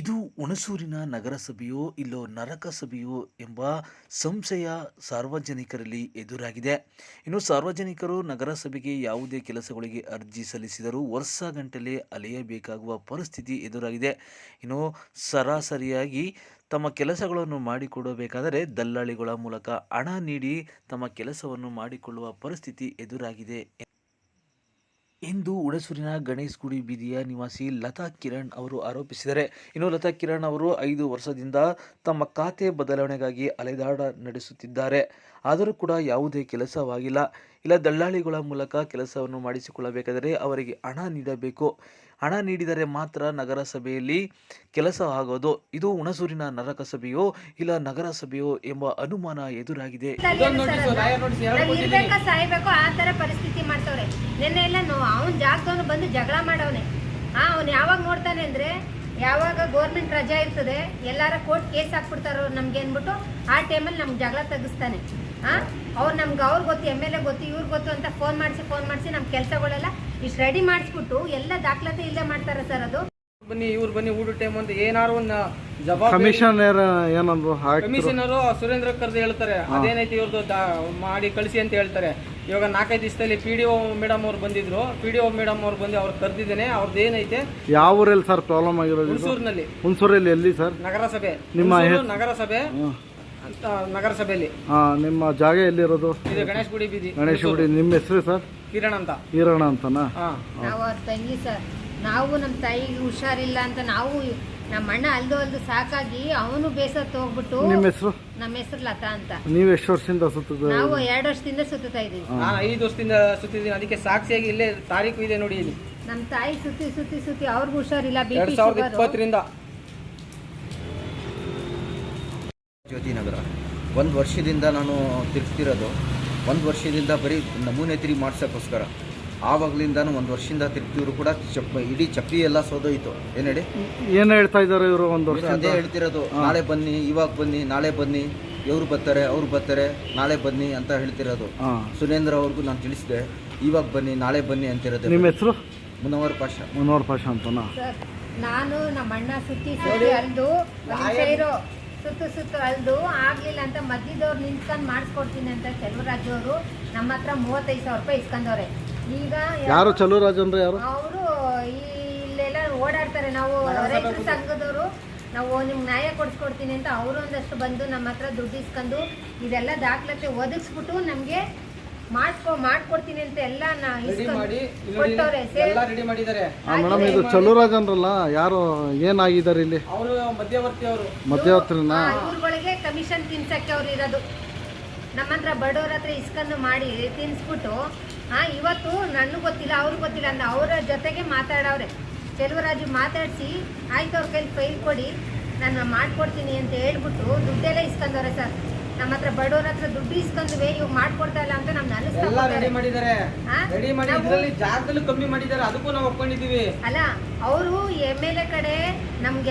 ಇದು ಹುಣಸೂರಿನ ನಗರಸಭೆಯೋ ಇಲ್ಲೋ ನರಕಸಭೆಯೋ ಎಂಬ ಸಂಶಯ ಸಾರ್ವಜನಿಕರಲ್ಲಿ ಎದುರಾಗಿದೆ. ಇನ್ನು ಸಾರ್ವಜನಿಕರು ನಗರಸಭೆಗೆ ಯಾವುದೇ ಕೆಲಸಗಳಿಗೆ ಅರ್ಜಿ ಸಲ್ಲಿಸಿದರೂ ವರ್ಷ ಗಂಟಲೆ ಅಲೆಯಬೇಕಾಗುವ ಪರಿಸ್ಥಿತಿ ಎದುರಾಗಿದೆ. ಇನ್ನು ಸರಾಸರಿಯಾಗಿ ತಮ್ಮ ಕೆಲಸಗಳನ್ನು ಮಾಡಿಕೊಡಬೇಕಾದರೆ ದಲ್ಲಾಳಿಗಳ ಮೂಲಕ ಹಣ ನೀಡಿ ತಮ್ಮ ಕೆಲಸವನ್ನು ಮಾಡಿಕೊಳ್ಳುವ ಪರಿಸ್ಥಿತಿ ಎದುರಾಗಿದೆ. ಎಂದು ಹುಣಸೂರಿನ ಗಣೇಶ್ ಗುಡಿ ಬೀದಿಯ ನಿವಾಸಿ ಲತಾ ಕಿರಣ್ ಅವರು ಆರೋಪಿಸಿದರೆ. ಇನ್ನು ಲತಾ ಕಿರಣ್ ಅವರು ಐದು ವರ್ಷದಿಂದ ತಮ್ಮ ಖಾತೆ ಬದಲಾವಣೆಗಾಗಿ ಅಲೆದಾಡ ನಡೆಸುತ್ತಿದ್ದಾರೆ. ಆದರೂ ಕೂಡ ಯಾವುದೇ ಕೆಲಸವಾಗಿಲ್ಲ. ಇಲ್ಲ ದಲ್ಲಾಳಿಗಳ ಮೂಲಕ ಕೆಲಸವನ್ನು ಮಾಡಿಸಿಕೊಳ್ಳಬೇಕಾದರೆ ಅವರಿಗೆ ಹಣ ನೀಡಬೇಕು. ಹಣ ನೀಡಿದರೆ ಮಾತ್ರ ನಗರಸಭೆಯಲ್ಲಿ ಕೆಲಸ ಆಗೋದು. ಇದು ಹುಣಸೂರಿನ ನರಕಸಭೆಯೋ ಇಲ್ಲ ನಗರಸಭೆಯೋ ಎಂಬ ಅನುಮಾನ ಎದುರಾಗಿದೆ ನಾವ್ ಇರ್ಬೇಕಾ ಸಾಯ್ಬೇಕು ಆ ತರ ಪರಿಸ್ಥಿತಿ ಮಾಡ್ತವ್ರೆ ನಿನ್ನೆ ಎಲ್ಲ ಅವನ್ ಜಾಸ್ತಿ ಬಂದು ಜಗಳ ಮಾಡವನೆ. ಹಾ ಅವ್ನು ಯಾವಾಗ ನೋಡ್ತಾನೆ ಅಂದ್ರೆ, ಯಾವಾಗ ಗೌರ್ಮೆಂಟ್ ರಜಾ ಇರ್ತದೆ, ಎಲ್ಲಾರ ಕೋರ್ಟ್ ಕೇಸ್ ಹಾಕ್ಬಿಡ್ತಾರೋ ನಮ್ಗೆ ಅಂದ್ಬಿಟ್ಟು ಆ ಟೈಮಲ್ಲಿ ನಮ್ಗೆ ಜಗಳ ತೆಗಿಸ್ತಾನೆ ಹಾ ಅವ್ರು ನಮ್ಗೆ ಅವ್ರು ಗೊತ್ತು, ಎಂ ಎಲ್ ಎ ಗೊತ್ತು, ಇವ್ರು ಗೊತ್ತು ಅಂತ ಫೋನ್ ಮಾಡಿಸಿ ಫೋನ್ ಮಾಡಿಸಿ ನಮ್ಮ ಕೆಲಸಗಳೆಲ್ಲ ಇಷ್ಟು ರೆಡಿ ಮಾಡಿಸ್ಬಿಟ್ಟು ಎಲ್ಲ ದಾಖಲಾತಿ ಇಲ್ಲೇ ಮಾಡ್ತಾರೆ ಸರ್ ಅದು. ಬನ್ನಿ, ಇವ್ರು ಬನ್ನಿ ಊಟ ಟೈಮ್ ಅಂತ ಏನಾರು ಒಂದು ಕಮಿಷನರ್ ಏನಂದ್ರು ಕಮಿಷನರು ಸುರೇಂದ್ರ ಕರ್ದು ಹೇಳ್ತಾರೆ. ಅದೇನೈತಿ ಇವ್ರದ್ದು ಮಾಡಿ ಕಳಿಸಿ ಅಂತ ಹೇಳ್ತಾರೆ. ಇವಾಗ ನಾಲ್ಕೈದು ದಿವಸದಲ್ಲಿ ಪಿ ಡಿ ಒ ಮೇಡಮ್ ಅವ್ರು ಬಂದಿದ್ರು. ಪಿ ಡಿ ಒ ಮೇಡಮ್ ಅವ್ರು ಬಂದು ಅವ್ರು ಕರ್ದಿದ್ದೇನೆ. ಅವ್ರದ್ದು ಏನೈತೆ? ಯಾವ ಊರಲ್ಲಿ ಸರ್ ಪ್ರಾಬ್ಲಮ್ ಆಗಿರೋದು ಹುಣಸೂರಿನಲ್ಲಿ. ಹುಣಸೂರಲ್ಲಿ ಎಲ್ಲಿ ಸರ್? ನಗರಸಭೆ. ನಿಮ್ಮ ನಗರಸಭೆ. ಅಂತ ನಗರಸಭೆಯಲ್ಲಿ. ಹಾ ನಿಮ್ಮ ಜಾಗ ಎಲ್ಲಿರೋದು? ಇದು ಗಣೇಶ್ ಗುಡಿ ಬೀದಿ. ಗಣೇಶ ಗುಡಿ ನಿಮ್ಮ ಹೆಸರು ಸರ್? ಕಿರಣ್ ಅಂತ. ಕಿರಣ್ ಅಂತನಾ? ತಂಗಿ ಸರ್. ನಾವು ನಮ್ಮ ತಾಯಿಗೆ ಹುಷಾರಿಲ್ಲ ಅಂತ ನಾವು ನಮ್ಮ ಅಣ್ಣ ಅಲ್ದು ಅಲ್ದು ಸಾಕಾಗಿ ಅವನು ಬೇಸತ್ತು ಹೋಗ್ಬಿಟ್ಟು ನಿಮ್ಮ ಹೆಸರು? ನಮ್ಮ ಹೆಸರು ಲತಾ ಅಂತ. ನೀವು ಎಷ್ಟು ವರ್ಷದಿಂದ ನಾವು ಎರಡು ವರ್ಷದಿಂದ ಸುತ್ತಾ ಇದೀವಿ ನಾನು ಐದು ವರ್ಷದಿಂದ ಸುತ್ತಿದ್ದೀನಿ. ಅದಕ್ಕೆ ಸಾಕ್ಷಿಯಾಗಿ ಇಲ್ಲೇ ತಾರೀಕು ಇದೆ ನೋಡಿ ಇಲ್ಲಿ. ನಮ್ಮ ತಾಯಿ ಸುತ್ತಿ ಸುತ್ತಿ ಸುತ್ತಿ ಅವ್ರಿಗೂ ಹುಷಾರಿಲ್ಲ. ಬಿ ಎರಡ್ ಸಾವಿರದ ಇಪ್ಪತ್ತರಿಂದ. ಜ್ಯೋತಿ ನಗರ ಒಂದು ವರ್ಷದಿಂದ ನಾನು ತಿರ್ಗ್ತಿರೋದು. ಒಂದು ವರ್ಷದಿಂದ ಬರೀ ನಮೂನೆ ತಿರುಗಿ ಮಾಡ್ಸೋಕ್ಕೋಸ್ಕರ. ಆವಾಗಲಿಂದಾನು ಒಂದು ವರ್ಷದಿಂದ ತಿರ್ಗ್ತಿದ್ರು ಕೂಡ ಚಪ್ ಇಡೀ ಚಪ್ಪಲಿ ಎಲ್ಲ ಸೋದೋಯ್ತು. ಏನು ಹೇಳಿ? ಏನ್ ಹೇಳ್ತಾ ಇದಾರೆ ಇವರು ಒಂದು ವರ್ಷ ಅದೇ ಹೇಳ್ತಿರೋದು ನಾಳೆ ಬನ್ನಿ ಇವಾಗ ಬನ್ನಿ ನಾಳೆ ಬನ್ನಿ ಇವ್ರು ಬರ್ತಾರೆ ಅವ್ರು ಬರ್ತಾರೆ ನಾಳೆ ಬನ್ನಿ ಅಂತ ಹೇಳ್ತಿರೋದು. ಸುರೇಂದ್ರ ಅವ್ರಿಗೂ ನಾನು ತಿಳಿಸಿದೆ ಇವಾಗ ಬನ್ನಿ ನಾಳೆ ಬನ್ನಿ ಅಂತಿರೋದು. ನಿಮ್ಮ ಹೆಸರು? ಮುನವರ್ ಪಾಷ. ಮುನವರ್ ಪಾಷ ಅಂತನಾ? ಸರ್ ನಾನು ನಮ್ಮ ಅಣ್ಣ ಸುತ್ತಿ ಸುತ್ತಿ ಅಲ್ದು ನಿಮಿಷ ಸುತ್ತು ಸುತ್ತು ಅಲ್ದು ಆಗ್ಲಿಲ್ಲ ಅಂತ ಮಧ್ಯದವ್ರು ನಿಂತ್ಕೊಂಡು ಮಾಡಿಸ್ಕೊಡ್ತೀನಿ ಅಂತ ಚೆಲುವರಾಜು ಅವರು ನಮ್ಮ ಹತ್ರ ಮೂವತ್ತೈದು ಸಾವಿರ ರೂಪಾಯಿ ಇಸ್ಕೊಂಡವ್ರೆ. ಈಗ ಯಾರು ರಾಜ ಅಂದ್ರೆ ಯಾರು? ಅವರು ಇಲ್ಲೆಲ್ಲ ಓಡಾಡ್ತಾರೆ. ನಾವು ರೈತರ ಸಂಘದವರು ನಾವು ನಿಮ್ಗೆ ನ್ಯಾಯ ಕೊಡಿಸ್ಕೊಡ್ತೀನಿ ಅಂತ ಅವರು ಒಂದಷ್ಟು ಬಂದು ನಮ್ಮ ಹತ್ರ ದುಡ್ಡು ಇಸ್ಕೊಂಡು ಇದೆಲ್ಲ ದಾಖಲಾತಿ ಒದಗಿಸ್ಬಿಟ್ಟು ನಮಗೆ ಮಾಡ್ಕೊ ಮಾಡ್ಕೊಡ್ತೀನಿ ಅಂತ ಎಲ್ಲ ನಾ ಕೊಟ್ಟವ್ರೆ ಎಲ್ಲ ರೆಡಿ ಮಾಡಿದ್ದಾರೆ. ಮೇಡಮ್ ಇದು ಚಲುರಾಜ್ ಅಂದ್ರಲ್ಲ ಯಾರು ಏನಾಗಿದ್ದಾರೆ ಇಲ್ಲಿ? ಅವರು ಮಧ್ಯವರ್ತಿ ಅವರು. ಮಧ್ಯವರ್ತಿನ ಇವ್ರುಗಳಿಗೆ ಕಮಿಷನ್ ತಿನ್ಸಕ್ಕೆ ಅವ್ರು ಇರೋದು. ನಮ್ಮ ಹತ್ರ ಬಡವ್ರ ಹತ್ರ ಇಸ್ಕೊಂಡು ಮಾಡಿ ತಿನ್ಸ್ಬಿಟ್ಟು ಆ ಇವತ್ತು ನನಗೂ ಗೊತ್ತಿಲ್ಲ ಅವ್ರಿಗೆ ಗೊತ್ತಿಲ್ಲ ಅಂದ್ರೆ ಅವರ ಜೊತೆಗೆ ಮಾತಾಡವ್ರೆ. ಚೆಲುವರಾಜು ಮಾತಾಡಿಸಿ ಆಯ್ತು ಅವ್ರ ಕೈಲಿ ಫೈಲ್ ಕೊಡಿ ನಾನು ಮಾಡ್ಕೊಡ್ತೀನಿ ಅಂತ ಹೇಳ್ಬಿಟ್ಟು ದುಡ್ಡೆಲ್ಲ ಇಸ್ಕೊಂಡವ್ರೆ ಸರ್. ನಮ್ಮ ಹತ್ರ ಬಡವ್ರ ಹತ್ರ ದುಡ್ಡು ಇಸ್ಕೊಂಡ್ವಿ ಇವ್ ಮಾಡ್ಕೊಡ್ತಾ ಇಲ್ಲ ಅಂತ ನಮ್ಗೆ ರೆಡಿ ಅನಿಸ್ತಾ ಮಾಡಿದ್ದಾರೆ. ರೆಡಿ ಮಾಡಿ ನಾವು- ಇದರಲ್ಲಿ ಜಾಗದಲ್ಲೂ ಕಮ್ಮಿ ಮಾಡಿದ್ದಾರೆ ಅದಕ್ಕೂ ನಾವು ಒಪ್ಕೊಂಡಿದೀವಿ ಅಲ್ಲ ಅವರು ಎಂ ಎಲ್ ಎ ಕಡೆ ನಮ್ಗೆ